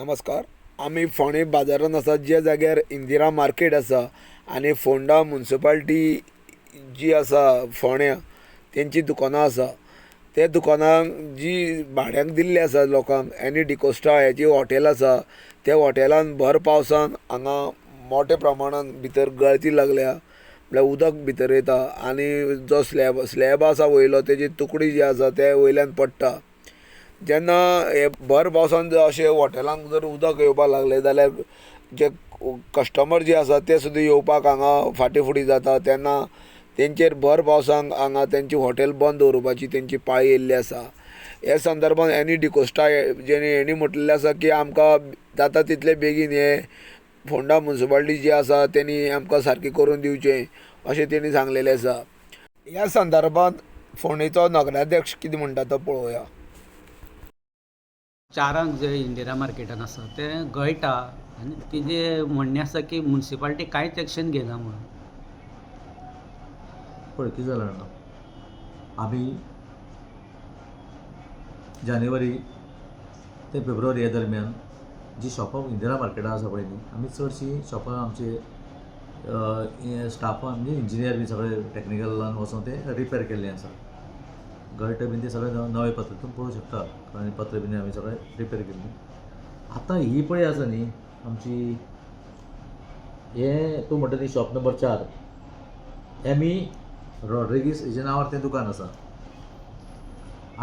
नमस्कार. आमी फोंडे बाजारांत आसा ज्या जाग्यार इंदिरा मार्केट आसा आनी फोंडा मुन्सिपाल्टी जी आसा फोण्या तेंची दुकानां आसा त्या दुकानांक जी भाड्याक दिल्ली आसा लोकांक एनी डिकोस्टा हेची हॉटेल आसा त्या हॉटेलान भर पावसान हांगा मोठ्या प्रमाणान भितर गळती लागल्या म्हळ्यार उदक भितर येता आनी जो स्लॅब स्लॅब आसा वयलो तेजी तुकडी जी आसा ते वयल्यान पडटा. जेन्ना हे भर पावसान जर अशें हॉटेलांक जर उदक येवपाक लागलें जाल्यार जे कस्टमर जे आसा ते सुद्दां येवपाक हांगा फाटीं फुडें जाता. तेन्ना तेंचेर भर पावसांक हांगा तेंची हॉटेल बंद दवरपाची तेंची पाळी येयल्ली आसा. हे संदर्भांत एनी डिकोस्टा जेणी हेणी म्हटलेलें आसा की आमकां जाता तितले बेगीन हे फोंडा मुन्सिपाल्टी जी आसा तेणी आमकां सारकी करून दिवचें अशें तेणी सांगलेलें आसा. ह्या संदर्भांत फोंडेचो नगराध्यक्ष कितें म्हणटा तो पळोवया. चारांक जे इंदिरा मार्केटान आसा ते गळटा आनी तेजे म्हणणें आसा की मुन्सिपाल्टी कांयच एक्शन घेना म्हणून. पळय कितें जालां जाणा आमी जानेवारी ते फेब्रुवारी हे दरम्यान जी शॉपां इंदिरा मार्केटां आसा पळय न्ही आमी चडशीं शॉपां आमचे स्टाफान म्हणजे इंजिनियर बी सगळे टॅक्निकलान वचोन ते रिपेर केल्लें आसा बीन ते सगळे नवे पद्दतीन पळोवंक शकता. आनी पत्र बीन आमी सगळे रिपेर केल्ली. आतां ही पळय आसा न्ही आमची हे तूं म्हणटा न्ही शॉप नंबर चार. एमी रॉड्रिगीस हेच्या नांवार तें दुकान आसा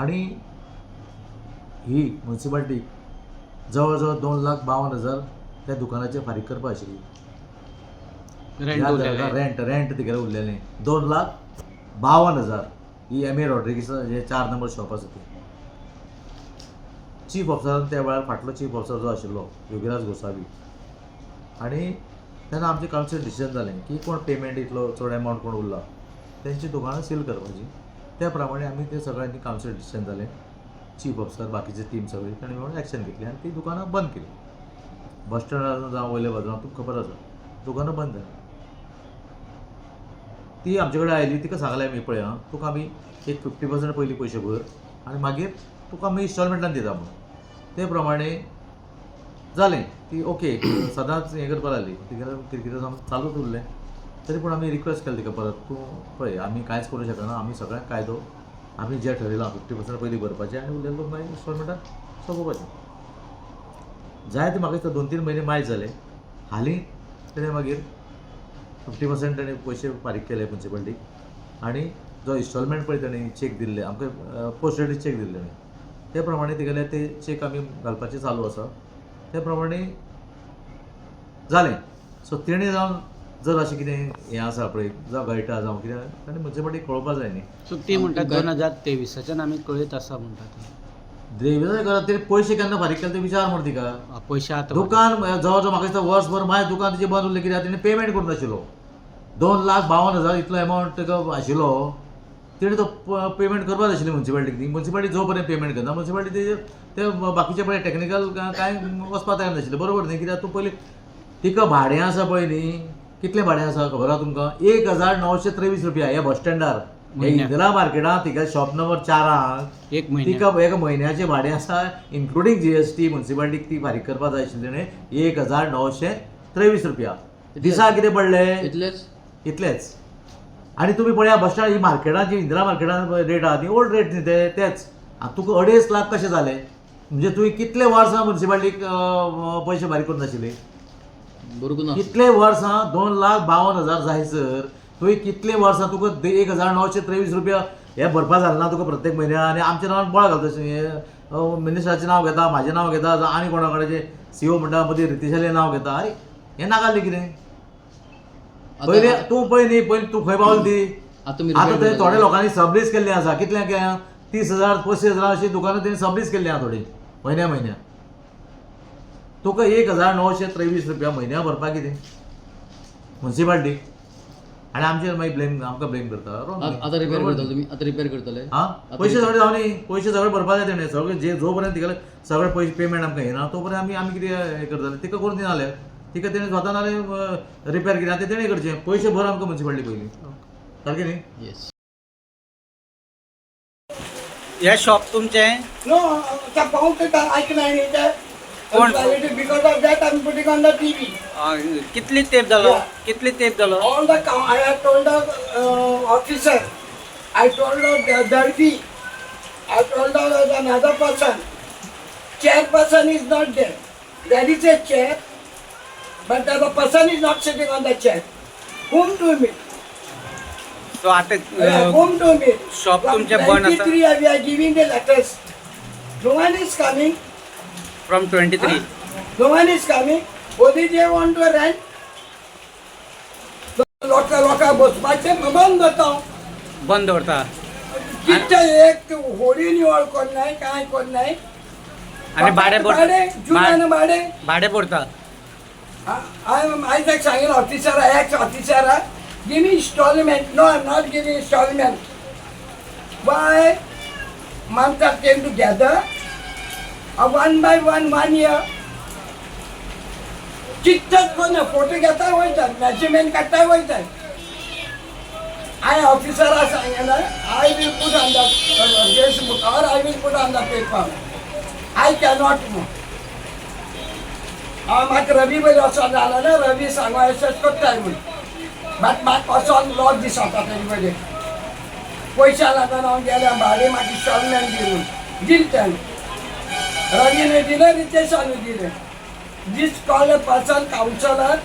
आनी ही मुन्सिपाल्टी जवळ जवळ दोन लाख बावन हजार त्या दुकानाचेर फारीक करपा आशिल्ली रेंट रेंट तिगेलें उरलेलें. दोन लाख बावन हजार. ही एम ए रॉड्रिगीस हे चार नंबर शॉप आसा ती. चीफ ऑफिसरान त्या वेळार फाटलो चीफ ऑफिसर जो आशिल्लो योगीराज गोसावी. आनी तेन्ना आमचें कावन्सील डिसिजन जालें की कोण पेमेंट इतलो चड एमावंट कोण उरला तेंची दुकानां सील करपाची त्या प्रमाणे आमी ते सगळ्यांनी कावन्सील डिसिजन जालें चीफ ऑफिसर बाकीचे टीम सगळी तांणी मेळून एक्शन घेतली आनी ती दुकानां बंद केली. बस स्टँडार जावं वयल्या बाजून तुमकां खबर आसा दुकानां बंद जालीं ती आमचे कडेन आयली तिका सांगलें आमी पळय. आं तुका आमी एक फिफ्टी पर्संट पयलीं पयशे भर आनी मागीर तुका आमी इन्स्टॉलमेंटान दिता म्हणून ते प्रमाणे जालें. ती ओके सदांच हें करपा लागली. तिगेलें किरकिरे सामकें चालूच उरलें. तरी पूण आमी रिक्वेस्ट केली तिका परत तूं पळय आमी कांयच करूं शकना. आमी सगळ्यांक कायदो आमी जें ठरयलां फिफ्टी पर्संट पयलीं भरपाचें आनी उरलेलो मागीर इन्स्टॉलमेंटान सोंपोवपाचें जाय ते म्हाका दिसता दोन तीन म्हयने मायज जाले. हालीं तेणें मागीर फिफ्टी पर्संट ताणें पयशे फारीक केले मुन्सिपाल्टीक आनी जो इन्स्टॉलमेंट पळय ताणें चॅक दिल्ले आमकां पोस्ट डेटीक चॅक दिल्ले. ताणें ते प्रमाणे तेगेले ते चॅक आमी घालपाचें चालू आसा ते प्रमाणे जालें सो तेणें जावन जर अशें कितें हें आसा पळय जावं गळटा जावं कितें ताणें मुन्सिपाल्टीक कळोवपा जाय न्ही सो ती म्हणटात दोन हजार तेविसाच्यान आमी कळीत आसा म्हणटात देवीचा ते पयशे केन्ना फारीक केले ते विचार म्हण तिका आ, पयशे आतां दुकान जवळ जवळ म्हाका दिसता वर्सभर मागीर दुकान तिचें बंद उरलें कित्याक तेणें पेमेंट करूं नाशिल्लो दोन लाख बावन हजार इतलो एमावंट ताका आशिल्लो तेणें तो पेमेंट करपाक आशिल्ली मुन्सिपाल्टीक ती मुन्सिपाल्टी जो पर्यंत पेमेंट करना मुन्सिपाल्टी ते बाकीचे पळय टॅक्निकल कांय वचपा तयार नाशिल्ले बरोबर न्ही? कित्याक तूं पयलीं तिका भाडें आसा पळय न्ही कितलें भाडें आसा खबर आहा तुमकां? एक हजार णवशे त्रेवीस रुपया ह्या बस स्टँडार. इंदिरा मार्केटांत तिका शॉप नंबर चाराक एक तिका एक म्हयन्याचें भाडें आसा इन्क्लुडींग जी एस टी मुन्सिपाल्टीक ती फारीक करपा जाय आशिल्ली तेणें एक हजार णवशे त्रेवीस रुपया. दिसा कितें पडले? इतलेच. इतलेच आनी तुमी पळया बस स्टँड ही मार्केटां जी इंदिरा मार्केटान रेट आहा ती ओल्ड रेट न्ही ते तेच. आतां तुका अडेच लाख कशें जाले म्हणजे तुवें कितले वर्सां मुन्सिपाल्टीक पयशे फारीक करून नाशिल्ले बरोबर कितले वर्सां दोन लाख बावन हजार जायसर तुवें कितले वर्सां तुका एक हजार णवशे त्रेवीस रुपया हे भरपा जालें ना तुका प्रत्येक म्हयन्या आनी आमच्या नांवान बळ घालता हे मिनिस्टराचें नांव घेता म्हाजें नांव घेता जावं आनी कोणा कडेन सी ओ म्हणटा मदीं रितीशालें नांव घेता. अरे हें नाकाल्लें कितें पयलीं तूं पळय न्ही पयलीं तूं खंय पावल ती आतां आतां थंय थोड्या. लोकांनी सबलीज केल्लें आसा. कितल्या केल्या? तीस हजार पस्तीस हजार अशी दुकानां तेणी सबलीज केल्लीं आहा थोडी. म्हयन्या म्हयन्या तुका एक हजार णवशे त्रेवीस रुपया म्हयन्या भरपाक कितें? मुन्सिपाल्टी आनी आमचेर मागीर ब्लेम आमकां ब्लेम करता. न्ही? आत- रिपेर करतले न्ही? तुमी आतां रिपेर करतले? हा? पयशे सगळे जावनी पयशे सगळे भरपा जाय तेणें सगळे जे जो पर्यंत तिगेले सगळे पयशे पेमेंट आमकां येना तो पर्यंत आमी आमी कितें हें करतले? तिका करून दिनाले तिकडे त्याने स्वतः रिपेअर केली. आता त्याने करचे पैसे भर आमक म्युन्सिपाल्टी म्हणजे पहिली. सारखे नाही? येस हे शॉप तुमचे? नो त्या पाहू ते ऐकलं आहे कोण? बिकॉज ऑफ दॅट आम पुटी ऑन द टीव्ही कितली टेप झालो? कितली टेप झालो? ऑन द काम I have told officer I told दर्फी I told another person chair person is not there that is a chair but the person is not sitting on the chair. Whom to meet? So आता Uh, uh, whom to meet? shop From तुमचे बंद आसा? 93 we are giving the letters. No one is coming. From twenty three No one is coming. Only they want to rent. लोक लोक बसपाचे बंद जाता बंद दवरता कितच्या एक होडी निवड कोण नाही काय कोण नाही आणि भाडे भाडे जुन्यानं भाडे भाडे भरता आयज एक सांगेन officer X officer give me installment no I not giving installment by month are came together one by one one year चित्तच कोण फोटो घेता वयतात मेजरमेंट काडटा वयतात आय ऑफिसरा सांगेन I will put on the Facebook or I will put on the paper I cannot move हांव मात रवी बरी वचोन जालो ना रवी सांगो अशेंच कोत्ताय म्हूण मात मात वचोन लॉस दिसता तेजे कडेन पयशा लागून हांव गेलें भाडें म्हाका इन्स्टॉलमेंट दी म्हूण दिल तेणें रवीने दिलें रितेशानू दिलें. दीस कॉल पर्सन कावन्सलर